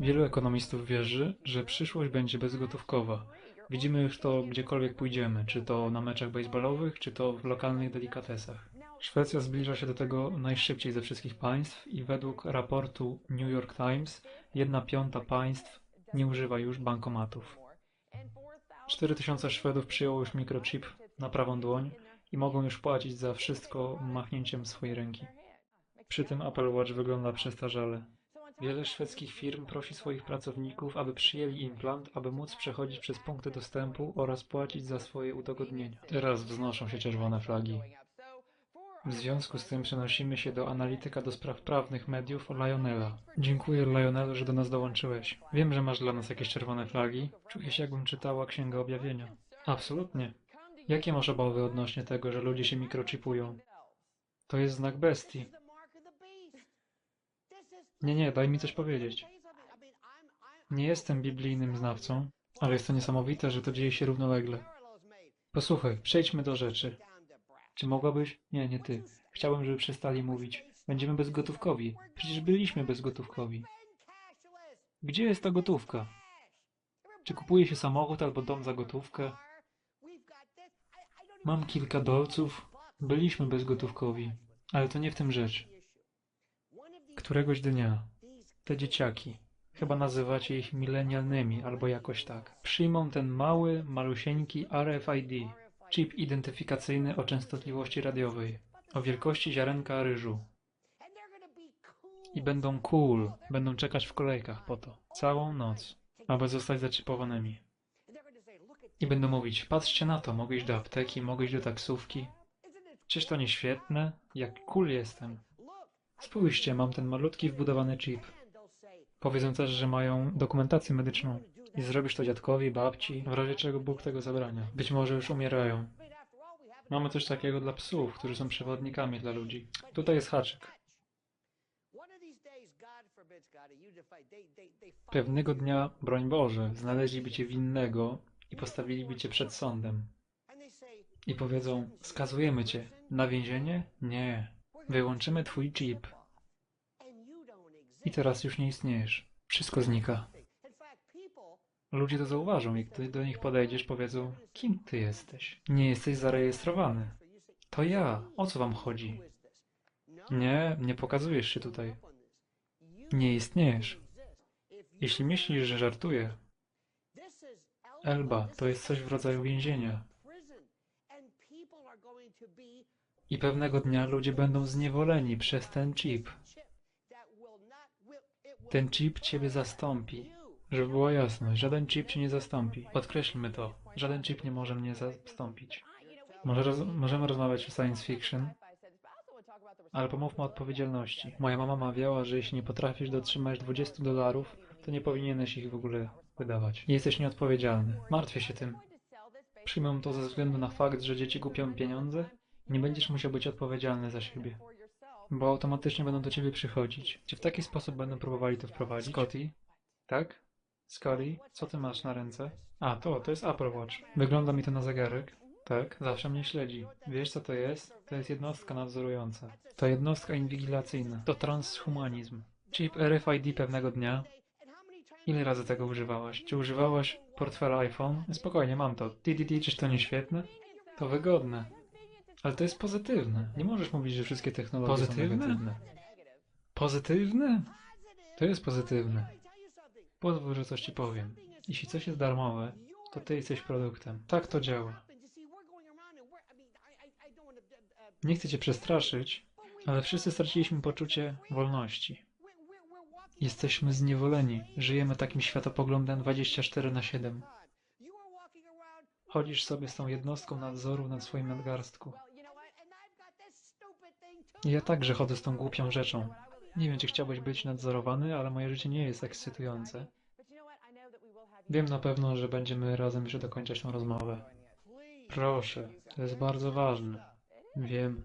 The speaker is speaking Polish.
Wielu ekonomistów wierzy, że przyszłość będzie bezgotówkowa. Widzimy już to gdziekolwiek pójdziemy, czy to na meczach baseballowych, czy to w lokalnych delikatesach. Szwecja zbliża się do tego najszybciej ze wszystkich państw i według raportu New York Times jedna piąta państw nie używa już bankomatów. 4000 Szwedów przyjęło już mikrochip na prawą dłoń i mogą już płacić za wszystko machnięciem swojej ręki. Przy tym Apple Watch wygląda przestarzale. Wiele szwedzkich firm prosi swoich pracowników, aby przyjęli implant, aby móc przechodzić przez punkty dostępu oraz płacić za swoje udogodnienia. Teraz wznoszą się czerwone flagi. W związku z tym przenosimy się do analityka do spraw prawnych mediów Lionela. Dziękuję Lionelu, że do nas dołączyłeś. Wiem, że masz dla nas jakieś czerwone flagi. Czuję się jakbym czytała Księgę Objawienia. Absolutnie. Jakie masz obawy odnośnie tego, że ludzie się mikrochipują? To jest znak bestii. Nie, nie, daj mi coś powiedzieć. Nie jestem biblijnym znawcą, ale jest to niesamowite, że to dzieje się równolegle. Posłuchaj, przejdźmy do rzeczy. Czy mogłabyś? Nie, nie ty. Chciałbym, żeby przestali mówić. Będziemy bezgotówkowi. Przecież byliśmy bezgotówkowi. Gdzie jest ta gotówka? Czy kupuje się samochód albo dom za gotówkę? Mam kilka dolców. Byliśmy bezgotówkowi. Ale to nie w tym rzecz. Któregoś dnia te dzieciaki, chyba nazywacie ich milenialnymi albo jakoś tak, przyjmą ten mały, malusieńki RFID, chip identyfikacyjny o częstotliwości radiowej, o wielkości ziarenka ryżu. I będą cool, będą czekać w kolejkach po to, całą noc, aby zostać zaczipowanymi. I będą mówić, patrzcie na to, mogę iść do apteki, mogę iść do taksówki. Czyż to nie świetne? Jak cool jestem. Spójrzcie, mam ten malutki wbudowany chip. Powiedzą też, że mają dokumentację medyczną. I zrobisz to dziadkowi, babci, w razie czego Bóg tego zabrania. Być może już umierają. Mamy coś takiego dla psów, którzy są przewodnikami dla ludzi. Tutaj jest haczyk. Pewnego dnia, broń Boże, znaleźliby cię winnego i postawiliby cię przed sądem. I powiedzą, skazujemy cię. Na więzienie? Nie. Wyłączymy twój chip. I teraz już nie istniejesz. Wszystko znika. Ludzie to zauważą, jak ty do nich podejdziesz, powiedzą, kim ty jesteś? Nie jesteś zarejestrowany. To ja. O co wam chodzi? Nie, nie pokazujesz się tutaj. Nie istniejesz. Jeśli myślisz, że żartuję, Elba, to jest coś w rodzaju więzienia. I pewnego dnia ludzie będą zniewoleni przez ten chip. Ten chip ciebie zastąpi. Żeby była jasność, żaden chip cię nie zastąpi. Podkreślmy to. Żaden chip nie może mnie zastąpić. Może roz możemy rozmawiać o science fiction, ale pomówmy o odpowiedzialności. Moja mama mawiała, że jeśli nie potrafisz dotrzymać 20 dolarów, to nie powinieneś ich w ogóle wydawać. Jesteś nieodpowiedzialny. Martwię się tym. Przyjmę to ze względu na fakt, że dzieci kupią pieniądze nie będziesz musiał być odpowiedzialny za siebie. Bo automatycznie będą do ciebie przychodzić. Czy w taki sposób będą próbowali to wprowadzić? Scotty? Tak? Scotty? Co ty masz na ręce? A, to, to jest Apple Watch. Wygląda mi to na zegarek. Tak, zawsze mnie śledzi. Wiesz co to jest? To jest jednostka nadzorująca. To jednostka inwigilacyjna. To transhumanizm. Chip RFID pewnego dnia. Ile razy tego używałaś? Czy używałaś portfela iPhone? Spokojnie, mam to. TDD, czyż to nie świetne? To wygodne. Ale to jest pozytywne. Nie możesz mówić, że wszystkie technologie Pozytywne? są negatywne. Pozytywne? To jest pozytywne. Pozwól, że coś ci powiem. Jeśli coś jest darmowe, to ty jesteś produktem. Tak to działa. Nie chcę cię przestraszyć, ale wszyscy straciliśmy poczucie wolności. Jesteśmy zniewoleni. Żyjemy takim światopoglądem 24 na 7. Chodzisz sobie z tą jednostką nadzoru nad swoim nadgarstku. Ja także chodzę z tą głupią rzeczą. Nie wiem, czy chciałbyś być nadzorowany, ale moje życie nie jest ekscytujące. Wiem na pewno, że będziemy razem jeszcze dokończać tę rozmowę. Proszę, to jest bardzo ważne. Wiem.